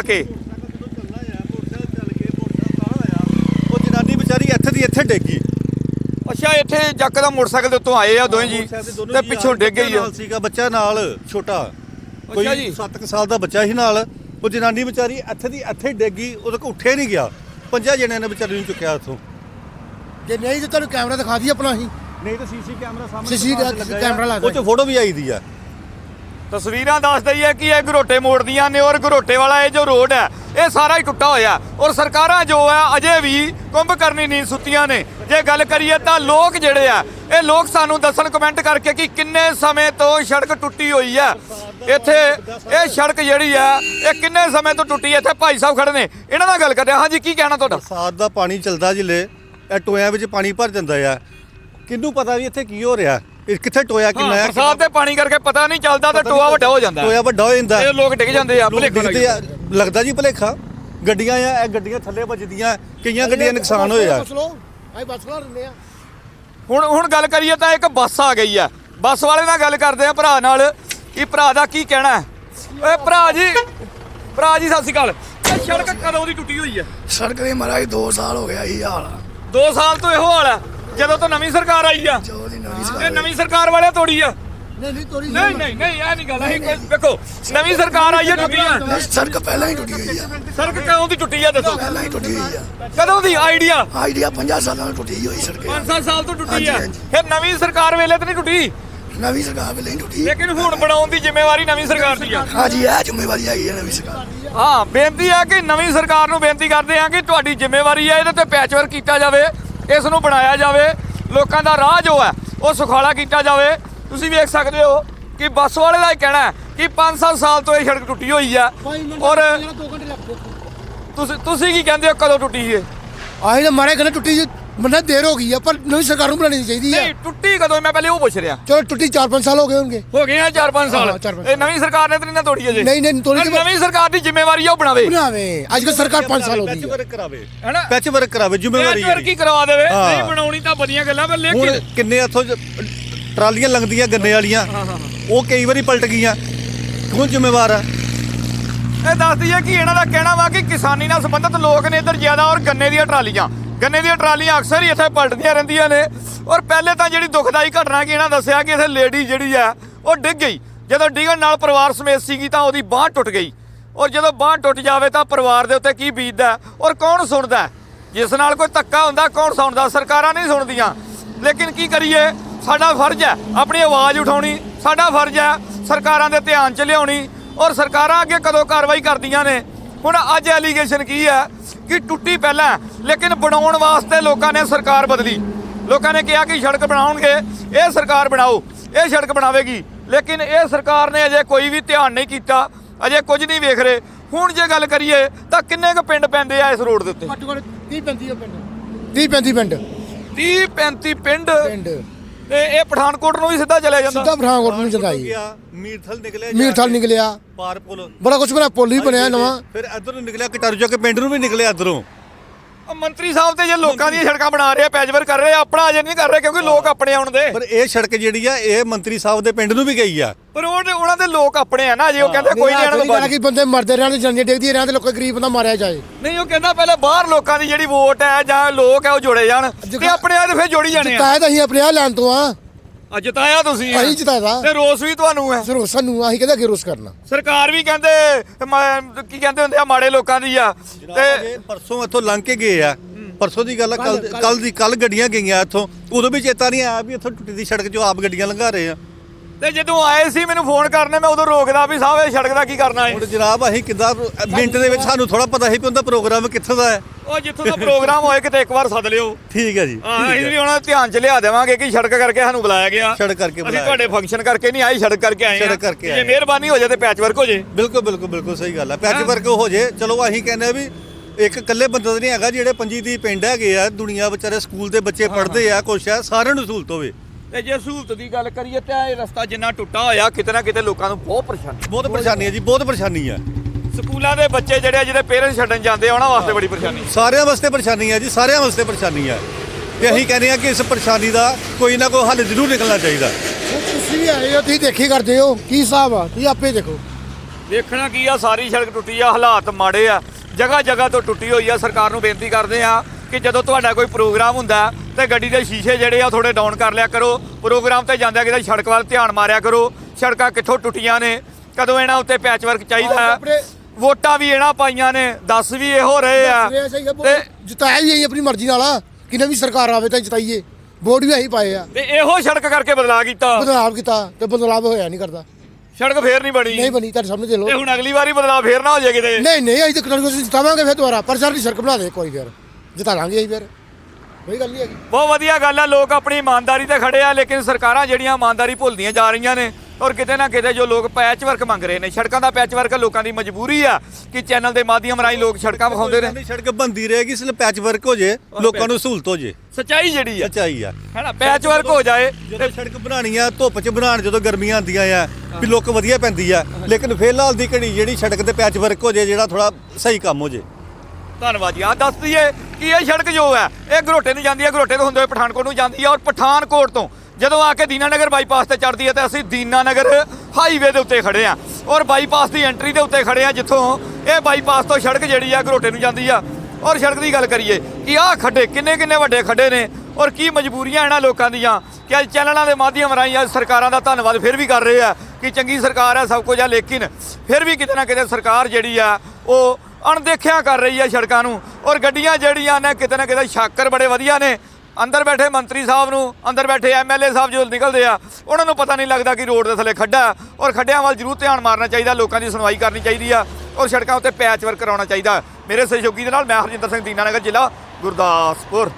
ਆ ਕੇ। ਉਹ ਜਨਾਨੀ ਵਿਚਾਰੀ ਇੱਥੇ ਦੀ ਇੱਥੇ ਡੇਗੀ ਅੱਛਾ ਇੱਥੇ ਜੱਕ ਦਾ ਮੋਟਰਸਾਈਕਲ ਦੇ ਉੱਤੋਂ ਆਏ ਆ ਦੋਵੇਂ ਜੀ ਤੇ ਪਿੱਛੋਂ ਡਿੱਗ ਗਈ ਆ। ਸੀਗਾ ਬੱਚਾ ਨਾਲ ਛੋਟਾ। ਕੋਈ ਅੱਛਾ ਜੀ। 7 ਸਾਲ ਦਾ ਬੱਚਾ ਸੀ ਨਾਲ। ਉਹ ਜਨਾਨੀ ਵਿਚਾਰੀ ਇੱਥੇ ਦੀ ਇੱਥੇ ਡੇਗੀ ਉਹਦੇ ਕੋ ਉੱਠਿਆ ਨਹੀਂ ਗਿਆ। ਪੰਜਾਂ ਜਣਿਆਂ ਨੇ ਵਿਚਾਰੀ ਨੂੰ ਚੁੱਕਿਆ ਉੱਥੋਂ। ਜੇ ਨਹੀਂ ਤੇ ਤੁਹਾਨੂੰ ਕੈਮਰਾ ਦਿਖਾ ਦਈਏ ਆਪਣਾ ਹੀ ਨਹੀਂ ਤਾਂ ਸੀਸੀ ਕੈਮਰਾ ਸਾਹਮਣੇ ਆ। ਕੈਮਰਾ ਲੱਗਾ ਉਹ ਚ ਫੋਟੋ ਵੀ ਆਈ ਦੀ ਆ। ਤਸਵੀਰਾਂ ਦੱਸ ਦਈਏ ਕਿ ਇਹ ਘਰੋਟੇ ਮੋੜਦੀਆਂ ਨੇ ਔਰ ਘਰੋਟੇ ਵਾਲਾ ਇਹ ਜੋ ਰੋਡ ਹੈ, ਇਹ ਸਾਰਾ ਹੀ ਟੁੱਟਾ ਹੋਇਆ ਔਰ ਸਰਕਾਰਾਂ ਜੋ ਹੈ, ਅਜੇ ਵੀ ਕੁੰਭ ਕਰਨੀ ਨਹੀਂ ਸੁੱਤੀਆਂ ਨੇ। ਜੇ ਗੱਲ ਕਰੀਏ ਤਾਂ ਲੋਕ ਜਿਹੜੇ ਆ, ਇਹ ਲੋਕ ਸਾਨੂੰ ਦੱਸਣ ਕਮੈਂਟ ਕਰਕੇ ਕਿ ਕਿੰਨੇ ਸਮੇਂ ਤੋਂ ਸੜਕ ਟੁੱਟੀ ਹੋਈ ਹੈ। ਇੱਥੇ ਇਹ ਸੜਕ ਜਿਹੜੀ ਆ ਇਹ ਕਿੰਨੇ ਸਮੇਂ ਤੋਂ ਟੁੱਟੀ ਹੈ? ਇੱਥੇ ਭਾਈ ਸਾਹਿਬ ਖੜੇ ਨੇ। ਇਹਨਾਂ ਨਾਲ ਗੱਲ ਕਰਦੇ ਹਾਂ। ਹਾਂਜੀ, ਕੀ ਕਹਿਣਾ ਤੁਹਾਡਾ? ਬਰਸਾਤ ਦਾ ਪਾਣੀ ਚੱਲਦਾ ਜਿਲੇ ਇਹ ਟੋਇਆਂ ਵਿੱਚ ਪਾਣੀ ਭਰ ਜਾਂਦਾ ਆ। ਕਿੰਨੂੰ ਪਤਾ ਵੀ ਇੱਥੇ ਕੀ ਹੋ ਰਿਹਾ? ਇਹ ਕਿੱਥੇ ਟੋਇਆ ਕਿੰਨਾ ਹਾਂ, ਬਰਸਾਤ ਦੇ ਪਾਣੀ ਕਰਕੇ ਪਤਾ ਨਹੀਂ ਚੱਲਦਾ ਤੇ ਟੋਆ ਵੱਡਾ ਹੋ ਜਾਂਦਾ। ਟੋਇਆ ਵੱਡਾ ਹੋ ਜਾਂਦਾ। ਇਹ ਲੋਕ ਡਿੱਗ ਜਾਂਦੇ ਆ ਭੁਲੇਖੇ ਲੱਗਦਾ ਜੀ ਭਲੇਖਾ। ਗੱਡੀਆਂ ਆ ਇਹ ਗੱਡੀਆਂ ਥੱਲੇ ਵੱਜਦੀਆਂ ਕਈਆਂ ਗੱਡੀਆਂ ਨੁਕਸਾਨ ਹੋਏ ਆ। ਬਸ ਲੋ ਆਈ ਬਸ ਲਾ ਦਿੰਦੇ ਆ। ਹੁਣ ਹੁਣ ਗੱਲ ਕਰੀਏ ਤਾਂ ਇੱਕ ਬੱਸ ਆ ਗਈ ਆ। ਬੱਸ ਵਾਲੇ ਨਾਲ ਗੱਲ ਕਰਦੇ ਆ ਭਰਾ ਨਾਲ ਕਿ ਭਰਾ ਦਾ ਕੀ ਕਹਿਣਾ ਹੈ। ਓਏ ਭਰਾ ਜੀ ਭਰਾ ਜੀ ਸਤਿ ਸ਼੍ਰੀ ਅਕਾਲ। ਇਹ ਸੜਕ ਕਦੋਂ ਦੀ ਟੁੱਟੀ ਹੋਈ ਹੈ ਸੜਕ ਦੇ ਮਹਾਰਾਜ 2 ਸਾਲ ਹੋ ਗਿਆ ਇਹ ਹਾਲ ਆ। 2 ਸਾਲ ਤੋਂ ਇਹੋ ਹਾਲ ਆ? ਜਦੋਂ ਤੋਂ ਨਵੀਂ ਸਰਕਾਰ ਆਈ ਆ ਜੋ ਦੀ ਨਵੀਂ ਇਹ ਸਰਕਾਰ ਨਵੀਂ ਸਰਕਾਰ ਵਾਲੇ ਤੋੜੀ ਆ। ਨਹੀਂ ਨਹੀਂ ਨਹੀਂ ਨਹੀਂ। ਨਹੀਂ ਇਹ ਨਹੀਂ ਗੱਲ ਅਸੀਂ ਕੋਈ ਵੇਖੋ ਨਵੀਂ ਸਰਕਾਰ ਆਈ ਆ ਟੁੱਟੀ ਆ। ਸੜਕ ਪਹਿਲਾਂ ਹੀ ਟੁੱਟੀ ਹੋਈ ਆ। ਸੜਕ ਕਦੋਂ ਦੀ ਟੁੱਟੀ ਆ ਦੱਸੋ। ਪਹਿਲਾਂ ਹੀ ਟੁੱਟੀ ਹੋਈ ਆ। ਕਦੋਂ ਦੀ? ਆਈਡੀਆ। ਆਈਡੀਆ 50 ਸਾਲਾਂ ਤੋਂ ਟੁੱਟੀ ਹੋਈ ਸੜਕ। 5-7 ਸਾਲ ਤੋਂ ਟੁੱਟੀ ਆ। ਹਾਂਜੀ, ਹਾਂਜੀ। ਫਿਰ ਨਵੀਂ ਸਰਕਾਰ ਵੇਲੇ ਤੇ ਨਹੀਂ ਟੁੱਟੀ? ਨਵੀਂ ਸਰਕਾਰ ਪਹਿਲਾਂ ਹੀ ਟੁੱਟੀ। ਲੇਕਿਨ ਹੁਣ ਬਣਾਉਣ ਦੀ ਜ਼ਿੰਮੇਵਾਰੀ ਨਵੀਂ ਸਰਕਾਰ ਦੀ ਆ। ਹਾਂਜੀ ਇਹ ਜ਼ਿੰਮੇਵਾਰੀ ਆਈ ਹੈ ਨਵੀਂ ਸਰਕਾਰ ਦੀ। ਹਾਂ ਬੇਨਤੀ ਹੈ ਕਿ ਨਵੀਂ ਸਰਕਾਰ ਨੂੰ ਬੇਨਤੀ ਕਰਦੇ ਹਾਂ ਕਿ ਤੁਹਾਡੀ ਜ਼ਿੰਮੇਵਾਰੀ ਹੈ ਇਹਦੇ ਤੇ ਪੈਚਵਰਕ ਕੀਤਾ ਜਾਵੇ। ਇਸ ਨੂੰ ਬਣਾਇਆ ਜਾਵੇ ਲੋਕਾਂ ਦਾ ਰਾਹ ਜੋ ਹੈ ਉਹ ਸੁਖਾਲਾ ਕੀਤਾ ਜਾਵੇ। ਤੁਸੀਂ ਵੇਖ ਸਕਦੇ ਹੋ ਕਿ ਬੱਸ ਵਾਲੇ ਦਾ ਹੀ ਕਹਿਣਾ ਹੈ ਕਿ 5-7 ਸਾਲ ਤੋਂ ਇਹ ਸੜਕ ਟੁੱਟੀ ਹੋਈ ਆ ਔਰ 2 ਘੰਟੇ ਲੱਗ ਤੁਸੀਂ ਤੁਸੀਂ ਕੀ ਕਹਿੰਦੇ ਹੋ ਕਦੋਂ ਟੁੱਟੀ ਇਹ? ਆਹੀ ਤਾਂ ਮਾਰੇ ਕਹਿੰਦੇ ਟੁੱਟੀ ਮੰਨਾ ਦੇਰ ਹੋ ਗਈ ਆ ਪਰ ਨਵੀਂ ਸਰਕਾਰ ਨੂੰ ਬਣਾਉਣੀ ਚਾਹੀਦੀ ਆ। ਨਹੀਂ ਟੁੱਟੀ ਕਦੋਂ ਮੈਂ ਪਹਿਲੇ ਉਹ ਪੁੱਛ ਰਿਹਾ। ਚਲੋ ਟੁੱਟੀ 4-5 ਸਾਲ ਹੋ ਗਏ ਹੋਣਗੇ। ਹੋ ਗਏ ਆ 4-5 ਸਾਲ। ਹਾਂ, ਚਾਰ ਪੰਜ ਇਹ ਨਵੀਂ ਸਰਕਾਰ ਨੇ ਤਾਂ ਨਹੀਂ ਨਾ ਤੋੜੀ ਅਜੇ। ਨਹੀਂ ਨਹੀਂ ਤੋੜੀ ਪਰ ਨਵੀਂ ਸਰਕਾਰ ਦੀ ਜ਼ਿੰਮੇਵਾਰੀ ਆ ਉਹ ਬਣਾਵੇ। ਬਣਾਵੇ। ਅੱਜ ਕੱਲ ਸਰਕਾਰ 5 ਸਾਲ ਹੋ ਗਈ ਆ। ਵਰਕ ਕਰਾਵੇ। ਹੈਨਾ? ਪੈਚ ਵਰਕ ਕਰਾਵੇ ਜ਼ਿੰਮੇਵਾਰੀ ਪੈਚਵਰਕ ਹੀ ਕਰਵਾ ਦੇਵੇ। ਹਾਂ। ਨਹੀਂ ਬਣਾਉਣੀ ਤਾਂ ਵਧੀਆ ਗੱਲਾਂ ਪਰ ਹੁਣ ਲੇਕਿਨ ਕਿੰਨੇ ਇੱਥੋਂ ਜ- ਟਰਾਲੀਆਂ ਲੰਘਦੀਆਂ ਗੰਨੇ ਵਾਲੀਆਂ। ਉਹ ਕਈ ਵਾਰੀ ਪਲਟ ਗਈਆਂ। ਕੌਣ ਜ਼ਿੰਮੇਵਾਰ ਆ? ਇਹ ਦੱਸਦੀ ਹੈ ਕਿ ਇਹਨਾਂ ਦਾ ਕਹਿਣਾ ਵਾ ਕਿ ਕਿਸਾਨੀ ਨਾਲ ਸੰਬੰਧਿਤ ਲੋਕ ਨੇ ਇੱਧਰ ਜ਼ਿਆਦਾ ਔਰ ਗੰਨੇ ਦੀਆਂ ਟਰਾਲੀਆਂ। ਗੰਨੇ ਦੀਆਂ ਟਰਾਲੀਆਂ ਅਕਸਰ ਹੀ ਇੱਥੇ ਪਲਟਦੀਆਂ ਰਹਿੰਦੀਆਂ ਨੇ। ਔਰ ਪਹਿਲੇ ਤਾਂ ਜਿਹੜੀ ਦੁਖਦਾਈ ਘਟਨਾ ਕਿ ਇਹਨਾਂ ਦੱਸਿਆ ਕਿ ਇੱਥੇ ਲੇਡੀ ਜਿਹੜੀ ਆ ਉਹ ਡਿੱਗ ਗਈ। ਜਦੋਂ ਡਿੱਗਣ ਨਾਲ ਪਰਿਵਾਰ ਸਮੇਤ ਸੀਗੀ ਤਾਂ ਉਹਦੀ ਬਾਹ ਟੁੱਟ ਗਈ। ਔਰ ਜਦੋਂ ਬਾਹ ਟੁੱਟ ਜਾਵੇ ਤਾਂ ਪਰਿਵਾਰ ਦੇ ਉੱਤੇ ਕੀ ਬੀਤਦਾ ਔਰ ਕੌਣ ਸੁਣਦਾ ਜਿਸ ਨਾਲ ਕੋਈ ਧੱਕਾ ਹੁੰਦਾ, ਕੌਣ ਸੁਣਦਾ ਸਰਕਾਰਾਂ ਨਹੀਂ ਸੁਣਦੀਆਂ। ਲੇਕਿਨ ਕੀ ਕਰੀਏ? ਸਾਡਾ ਫਰਜ਼ ਹੈ ਆਪਣੀ ਆਵਾਜ਼ ਉਠਾਉਣੀ। ਸਾਡਾ ਫਰਜ਼ ਹੈ ਸਰਕਾਰਾਂ ਦੇ ਧਿਆਨ 'ਚ ਲਿਆਉਣੀ। ਔਰ ਸਰਕਾਰਾਂ ਅੱਗੇ ਕਦੋਂ ਕਾਰਵਾਈ ਕਰਦੀਆਂ ਨੇ? ਹੁਣ ਅੱਜ ਐਲੀਗੇਸ਼ਨ ਕੀ ਹੈ? ਕਿ ਟੁੱਟੀ ਪਹਿਲਾਂ ਲੇਕਿਨ ਬਣਾਉਣ ਵਾਸਤੇ ਲੋਕਾਂ ਨੇ ਸਰਕਾਰ ਬਦਲੀ। ਲੋਕਾਂ ਨੇ ਕਿਹਾ ਕਿ ਸੜਕ ਬਣਾਉਣਗੇ ਇਹ ਸਰਕਾਰ ਬਣਾਓ ਇਹ ਸੜਕ ਬਣਾਵੇਗੀ। ਲੇਕਿਨ ਇਹ ਸਰਕਾਰ ਨੇ ਅਜੇ ਕੋਈ ਵੀ ਧਿਆਨ ਨਹੀਂ ਕੀਤਾ ਅਜੇ ਕੁਝ ਨਹੀਂ ਵੇਖ ਰਹੇ। ਹੁਣ ਜੇ ਗੱਲ ਕਰੀਏ ਤਾਂ ਕਿੰਨੇ ਕੁ ਪਿੰਡ ਪੈਂਦੇ ਆ ਇਸ ਰੋਡ ਦੇ ਉੱਤੇ? ਘੱਟੋ ਘੱਟ 30 35 ਪਿੰਡ। 30 35 ਪਿੰਡ। 30 35 ਪਿੰਡ। ਪਿੰਡ। ਤੇ ਇਹ ਪਠਾਨਕੋਟ ਨੂੰ ਵੀ ਸਿੱਧਾ ਚਲਿਆ ਜਾਂਦਾ। ਸਿੱਧਾ ਫਰਾਂਕੋਟ ਨੂੰ ਜਗਾਈ ਗਿਆ ਮੀਰਥਲ ਨਿਕਲਿਆ ਮੀਰਥਲ ਨਿਕਲਿਆ। ਪਾਰ ਪੁਲ ਬੜਾ ਕੁਝ ਬਣਿਆ ਪੁੱਲ ਵੀ ਬਣਿਆ ਨਵਾਂ। ਫਿਰ ਇੱਧਰ ਨੂੰ ਨਿਕਲਿਆ ਕਟਾਰੂ ਜਾ ਕੇ ਪਿੰਡ ਨੂੰ ਵੀ ਨਿਕਲਿਆ ਇੱਧਰੋਂ। ਮੰਤਰੀ ਸਾਹਿਬ ਤੇ ਜੇ ਲੋਕਾਂ ਦੀਆਂ ਸੜਕਾਂ ਬਣਾ ਰਹੇ ਆ ਪੈਜਵਰ ਕਰ ਰਹੇ ਆ ਆਪਣਾ ਅਜੇ ਨਹੀਂ ਕਰ ਰਹੇ ਕਿਉਂਕਿ ਲੋਕ ਆਪਣੇ ਆਉਣ ਦੇ। ਪਰ ਇਹ ਸੜਕ ਜਿਹੜੀ ਆ ਇਹ ਮੰਤਰੀ ਸਾਹਿਬ ਦੇ ਪਿੰਡ ਨੂੰ ਵੀ ਗਈ ਆ। ਪਰ ਉਹ ਉਹਨਾਂ ਦੇ ਲੋਕ ਆਪਣੇ ਆ ਨਾ ਜੇ ਉਹ ਕਹਿੰਦੇ ਕੋਈ ਨਹੀਂ ਇਹਨਾਂ ਨੂੰ ਕਿ ਬੰਦੇ ਮਰਦੇ ਰਹਿਣ ਤੇ ਜੰਨੀਆਂ ਡਿੱਗਦੀਆਂ ਰਹਿਣ ਤੇ ਲੋਕਾਂ ਗਰੀਬ ਬੰਦਾ ਮਾਰਿਆ ਜਾਏ। ਨਹੀਂ ਉਹ ਕਹਿੰਦਾ ਪਹਿਲੇ ਬਾਹਰ ਲੋਕਾਂ ਦੀ ਜਿਹੜੀ ਵੋਟ ਹੈ ਜਾਂ ਲੋਕ ਹੈ ਉਹ ਜੋੜੇ ਜਾਣ। ਤੇ ਆਪਣੇ ਆ ਤੇ ਫਿਰ ਜੋੜੀ ਜਾਣੇ ਆ। ਤਾਂ ਅਸੀਂ ਆਪਣੇ ਆ ਲੈਣ ਤੋਂ ਆ। ਅੱਜ ਜਿਤਾਇਆ ਤੁਸੀਂ। ਅਸੀਂ ਜਿਤਾਇਆ। ਤੇ ਰੋਸ ਵੀ ਤੁਹਾਨੂੰ ਹੈ। ਸਿਰੋਂ ਸਾਨੂੰ ਅਸੀਂ ਕਹਿੰਦੇ ਅੱਗੇ ਰੋਸ ਕਰਨਾ। ਸਰਕਾਰ ਵੀ ਕਹਿੰਦੇ ਮ- ਕੀ ਕਹਿੰਦੇ ਹੁੰਦੇ ਆ ਮਾੜੇ ਲੋਕਾਂ ਦੀ ਆ। ਤੇ ਤੇ ਪਰਸੋਂ ਇੱਥੋਂ ਲੰਘ ਕੇ ਗਏ ਆ ਪਰਸੋਂ ਦੀ ਗੱਲ ਆ ਕੱਲ ਕੱਲ ਦੀ ਕੱਲ ਗੱਡੀਆਂ ਗਈਆਂ ਇੱਥੋਂ ਉਦੋਂ ਵੀ ਚੇਤਾ ਨਹੀਂ ਆਇਆ ਵੀ ਇੱਥੋਂ ਟੁੱਟੀ ਦੀ ਸੜਕ 'ਚੋਂ ਆਪ ਗੱਡੀਆਂ ਲੰਘਾ ਰਹੇ ਆ। ਤੇ ਜਦੋਂ ਆਏ ਸੀ ਮੈਨੂੰ ਫੋਨ ਕਰਨੇ ਮੈਂ ਉਦੋਂ ਰੋਕਦਾ ਵੀ ਸਾਹਿਬ ਇਹ ਸੜਕ ਦਾ ਕੀ ਕਰਨਾ ਹੈ? ਹੁਣ ਜਨਾਬ ਅਸੀਂ ਕਿੱਦਾਂ ਮਿੰਟ ਦੇ ਵਿੱਚ ਸਾਨੂੰ ਥੋੜਾ ਪਤਾ ਸੀ ਕਿ ਉਹਦਾ ਪ੍ਰੋਗਰਾਮ ਕਿੱਥੋਂ ਦਾ ਹੈ। ਉਹ ਜਿੱਥੋਂ ਦਾ ਪ੍ਰੋਗਰਾਮ ਹੋਏ ਕਿਤੇ ਇੱਕ ਵਾਰ ਸੱਦ ਲਿਓ। ਠੀਕ ਹੈ ਜੀ ਹਾਂ ਅਸੀਂ। ਵੀ ਉਹਨਾਂ ਦੇ ਧਿਆਨ ਚ ਲਿਆ ਦੇਵਾਂਗੇ ਕਿ ਸੜਕ ਕਰਕੇ ਸਾਨੂੰ ਬੁਲਾਇਆ ਗਿਆ। ਸੜਕ ਕਰਕੇ ਅਸੀਂ ਤੁਹਾਡੇ ਫੰਕਸ਼ਨ ਕਰਕੇ ਨਹੀਂ ਆਏ ਸੜਕ ਕਰਕੇ ਆਏ। ਸੜਕ ਕਰਕੇ ਜੇ। ਮਿਹਰਬਾਨੀ ਹੋ ਜਾਏ ਤੇ ਪੈਚ ਵਰਕ ਹੋ ਜਾਏ ਬਿਲਕੁਲ ਬਿਲਕੁਲ ਬਿਲਕੁਲ ਸਹੀ ਗੱਲ ਹੈ। ਪੈਚ ਵਰਕ ਹੋ ਜੇ। ਚਲੋ ਅਸੀਂ ਕਹਿੰਦੇ ਆ ਵੀ ਇੱਕ ਇਕੱਲੇ ਬੰਦੇ ਦਾ ਨਹੀਂ ਹੈਗਾ ਜਿਹੜੇ ਪੰਜੀ ਦੀ ਪਿੰਡ ਹੈਗੇ ਆ ਦੁਨੀਆ ਵਿਚਾਰੇ ਸਕੂਲ ਦੇ ਬੱਚੇ ਪੜ੍ਹਦੇ ਆ ਕੁਛ ਆ ਸਾਰਿਆਂ ਨੂੰ ਸਹੂਲਤ ਹੋਵੇ। ਤੇ ਜੇ ਸਹੂਲਤ ਦੀ ਗੱਲ ਕਰੀਏ ਤਾਂ ਇਹ ਰਸਤਾ ਜਿੰਨਾ ਟੁੱਟਾ ਹੋਇਆ ਕਿਤੇ ਨਾ ਕਿਤੇ ਲੋਕਾਂ ਨੂੰ ਬਹੁਤ ਪਰੇਸ਼ਾਨੀ। ਬਹੁਤ ਪਰੇਸ਼ਾਨੀ ਹੈ ਜੀ ਬਹੁਤ ਪਰੇਸ਼ਾਨੀ ਹੈ ਸਕੂਲਾਂ ਦੇ ਬੱਚੇ ਜਿਹੜੇ ਆ ਜਿਹਦੇ ਪੇਰੈਂਟਸ ਛੱਡਣ ਜਾਂਦੇ ਆ ਉਹਨਾਂ ਵਾਸਤੇ ਬੜੀ ਪਰੇਸ਼ਾਨੀ। ਸਾਰਿਆਂ ਵਾਸਤੇ ਪਰੇਸ਼ਾਨੀ ਹੈ ਜੀ ਸਾਰਿਆਂ ਵਾਸਤੇ ਪਰੇਸ਼ਾਨੀ ਹੈ ਤੇ ਅਸੀਂ ਕਹਿੰਦੇ ਆ ਕਿ ਇਸ ਪਰੇਸ਼ਾਨੀ ਦਾ ਕੋਈ ਨਾ ਕੋਈ ਹੱਲ ਜ਼ਰੂਰ ਨਿਕਲਣਾ ਚਾਹੀਦਾ। ਤੁਸੀਂ ਵੀ ਆਏ ਹੋ ਤੁਸੀਂ ਦੇਖੀ ਕਰਦੇ ਹੋ ਕੀ ਹਿਸਾਬ ਆ? ਤੁਸੀਂ ਆਪੇ ਦੇਖੋ। ਦੇਖਣਾ ਕੀ ਆ ਸਾਰੀ ਸੜਕ ਟੁੱਟੀ ਆ ਹਾਲਾਤ ਮਾੜੇ ਆ। ਜਗ੍ਹਾ ਜਗ੍ਹਾ ਤੋਂ ਟੁੱਟੀ ਹੋਈ ਆ ਸਰਕਾਰ ਨੂੰ ਬੇਨਤੀ ਕਰਦੇ ਆ ਕਿ ਜਦੋਂ ਤੁਹਾਡਾ ਕੋਈ ਪ੍ਰੋਗਰਾਮ ਹੁੰਦਾ ਤੇ ਗੱਡੀ ਦੇ ਸ਼ੀਸ਼ੇ ਜਿਹੜੇ ਆ ਥੋੜੇ ਡਾਊਨ ਕਰ ਲਿਆ ਕਰੋ। ਪ੍ਰੋਗਰਾਮ ਤੇ ਜਾਂਦਿਆਂ ਕਿਤੇ ਸੜਕ ਵੱਲ ਧਿਆਨ ਮਾਰਿਆ ਕਰੋ। ਸੜਕਾਂ ਕਿੱਥੋਂ ਟੁੱਟੀਆਂ ਨੇ? ਕਦੋਂ ਇਹਨਾਂ ਉੱਤੇ ਪੈਚ ਵਰਕ ਚਾਹੀਦਾ? ਹੈ ਵੋਟਾਂ ਵੀ ਇਹਨਾਂ ਪਾਈਆਂ ਨੇ ਦੱਸ ਵੀ ਇਹੋ ਰਹੇ ਆ। ਹੈ ਤੇ ਜਿਤਾਇਆ ਅਸੀਂ ਆਪਣੀ ਮਰਜ਼ੀ ਨਾਲ ਆ। ਕਿਨੇ ਵੀ ਸਰਕਾਰ ਆਵੇ ਤਾਂ ਜਿਤਾਈਏ। ਵੋਟ ਵੀ ਅਸੀਂ ਪਾਏ ਆ। ਤੇ ਇਹੋ ਸੜਕ ਕਰਕੇ ਬਦਲਾ ਕੀਤਾ। ਬਦਲਾਵ ਕੀਤਾ ਤੇ ਬਦਲਾਵ ਹੋਇਆ ਨਹੀਂ ਕਰਦਾ। ਸੜਕ ਫੇਰ ਨਹੀਂ ਬਣੀ। ਨਹੀਂ ਬਣੀ ਤੁਹਾਡੇ ਸਾਹਮਣੇ ਦੇ ਲੋ ਤੇ ਹੁਣ ਅਗਲੀ ਵਾਰੀ ਬਦਲਾ ਫੇਰ ਨਾ ਹੋ ਜਾਏ ਕਿਤੇ। ਨਹੀਂ ਨਹੀਂ ਅਸੀਂ ਤਾਂ ਜਿਤਾਵਾਂਗੇ ਫਿਰ ਦੁਬਾਰਾ। ਪਰ ਸਰ ਦੀ ਸੜਕ ਬਣਾ ਦੇ ਕੋਈ ਫਿਰ। ਜਿਤਾ ਲਾਂਗੇ ਅਸੀਂ ਫਿਰ। ਕੋਈ ਗੱਲ ਨਹੀਂ ਹੈਗੀ। ਬਹੁਤ ਵਧੀਆ ਗੱਲ ਆ ਲੋਕ ਆਪਣੀ ਇਮਾਨਦਾਰੀ ਤੇ ਖੜੇ ਆ ਲੇਕਿਨ ਸਰਕਾਰਾਂ ਜਿਹੜੀਆਂ ਇਮਾਨਦਾਰੀ ਭੁੱਲਦੀਆਂ ਜਾ ਰਹੀਆਂ ਨੇ ਔਰ ਕਿਤੇ ਨਾ ਕਿਤੇ ਜੋ ਲੋਕ ਪੈਚ ਵਰਕ ਮੰਗ ਰਹੇ ਨੇ ਸੜਕਾਂ ਦਾ ਪੈਚ ਵਰਕ ਲੋਕਾਂ ਦੀ ਮਜਬੂਰੀ ਆ ਕਿ ਚੈਨਲ ਦੇ ਮਾਧਿਅਮ ਰਾਹੀਂ ਲੋਕ ਸੜਕਾਂ ਵਿਖਾਉਂਦੇ ਨੇ। ਸੜਕ ਬੰਦੀ ਰਹੇਗੀ ਇਸ ਲਈ ਪੈਚ ਵਰਕ ਹੋ ਜੇ ਲੋਕਾਂ ਨੂੰ ਸਹੂਲਤ ਹੋ ਜੇ। ਸੱਚਾਈ ਜਿਹੜੀ ਆ। ਸੱਚਾਈ ਆ। ਹੈਨਾ ਪੈਚ ਵਰਕ ਹੋ ਜਾਏ ਜਦੋਂ ਸੜਕ ਬਣਾਉਣੀ ਆ ਧੁੱਪ 'ਚ ਬਣਾਉਣ ਜਦੋਂ ਗਰਮੀਆਂ ਆਉਂਦੀਆਂ ਆ ਵੀ ਲੋਕ ਵਧੀਆ ਪੈਂਦੀ ਆ ਲੇਕਿਨ ਫਿਲਹਾਲ ਦੀ ਘੜੀ ਜਿਹੜੀ ਸੜਕ ਤੇ ਪੈਚ ਵਰਕ ਹੋ ਜੇ ਜਿਹੜਾ ਥੋੜਾ ਸਹੀ ਕੰਮ ਹੋ ਜੇ। ਧੰਨਵਾਦ ਜੀ। ਆ ਦੱਸ ਦਈਏ ਕਿ ਇਹ ਸੜਕ ਜੋ ਹੈ ਇਹ ਗਰੋਟੇ ਨੂੰ ਜਾਂਦੀ ਹੈ ਗਰੋਟੇ ਤੋਂ ਹੁੰਦੇ ਹੋਏ ਪਠਾਨਕੋਟ ਨੂੰ ਜਾਂਦੀ ਹੈ ਔਰ ਪਠਾਨਕੋਟ ਤੋਂ ਜਦੋਂ ਆ ਕੇ ਦੀਨਾਨਗਰ ਬਾਈਪਾਸ ਤੇ ਚੜਦੀ ਹੈ ਤੇ ਅਸੀਂ ਦੀਨਾਨਗਰ ਹਾਈਵੇ ਦੇ ਉੱਤੇ ਖੜੇ ਆ ਔਰ ਬਾਈਪਾਸ ਦੀ ਐਂਟਰੀ ਦੇ ਉੱਤੇ ਖੜੇ ਆ ਜਿੱਥੋਂ ਇਹ ਬਾਈਪਾਸ ਤੋਂ ਸੜਕ ਜਿਹੜੀ ਆ ਘਰੋਟੇ ਨੂੰ ਜਾਂਦੀ ਆ। ਔਰ ਸੜਕ ਦੀ ਗੱਲ ਕਰੀਏ ਕਿ ਆਹ ਖੱਡੇ ਕਿੰਨੇ ਕਿੰਨੇ ਵੱਡੇ ਖੱਡੇ ਨੇ ਔਰ ਕੀ ਮਜਬੂਰੀਆਂ ਇਹਨਾਂ ਲੋਕਾਂ ਦੀਆਂ ਕਿ ਅੱਜ ਚੈਨਲਾਂ ਦੇ ਮਾਧਿਅਮ ਰਾਹੀਂ ਅੱਜ ਸਰਕਾਰਾਂ ਦਾ ਧੰਨਵਾਦ ਫਿਰ ਵੀ ਕਰ ਰਹੇ ਆ ਕਿ ਚੰਗੀ ਸਰਕਾਰ ਹੈ ਸਭ ਕੁਝ ਆ, ਲੇਕਿਨ ਫਿਰ ਵੀ ਕਿਤੇ ਨਾ ਕਿਤੇ ਸਰਕਾਰ ਜਿਹੜੀ ਆ, ਉਹ ਅਣਦੇਖਿਆ ਕਰ ਰਹੀ ਹੈ ਸੜਕਾਂ ਨੂੰ ਔਰ ਗੱਡੀਆਂ ਜਿਹੜੀਆਂ ਨੇ ਕਿਤੇ ਨਾ ਕਿਤੇ ਸ਼ਾਕਰ ਬੜੇ ਵਧੀਆ ਨੇ ਅੰਦਰ ਬੈਠੇ ਮੰਤਰੀ ਸਾਹਿਬ ਨੂੰ, ਅੰਦਰ ਬੈਠੇ ਐਮਐਲਏ ਸਾਹਿਬ ਜੋ ਨਿਕਲਦੇ ਆ, ਉਹਨਾਂ ਨੂੰ ਪਤਾ ਨਹੀਂ ਲੱਗਦਾ ਕਿ ਰੋਡ ਦੇ ਥੱਲੇ ਖੱਡਾ ਔਰ ਖੱਡਿਆਂ ਵੱਲ ਜ਼ਰੂਰ ਧਿਆਨ ਮਾਰਨਾ ਚਾਹੀਦਾ, ਲੋਕਾਂ ਦੀ ਸੁਣਵਾਈ ਕਰਨੀ ਚਾਹੀਦੀ ਆ ਔਰ ਸੜਕਾਂ ਉੱਤੇ ਪੈਚ ਵਰਕ ਕਰਾਉਣਾ ਚਾਹੀਦਾ। ਮੇਰੇ ਸਹਿਯੋਗੀ ਦੇ ਨਾਲ ਮੈਂ ਹਰਜਿੰਦਰ ਸਿੰਘ ਦੀਨਾਨਗਰ, ਜ਼ਿਲ੍ਹਾ ਗੁਰਦਾਸਪੁਰ।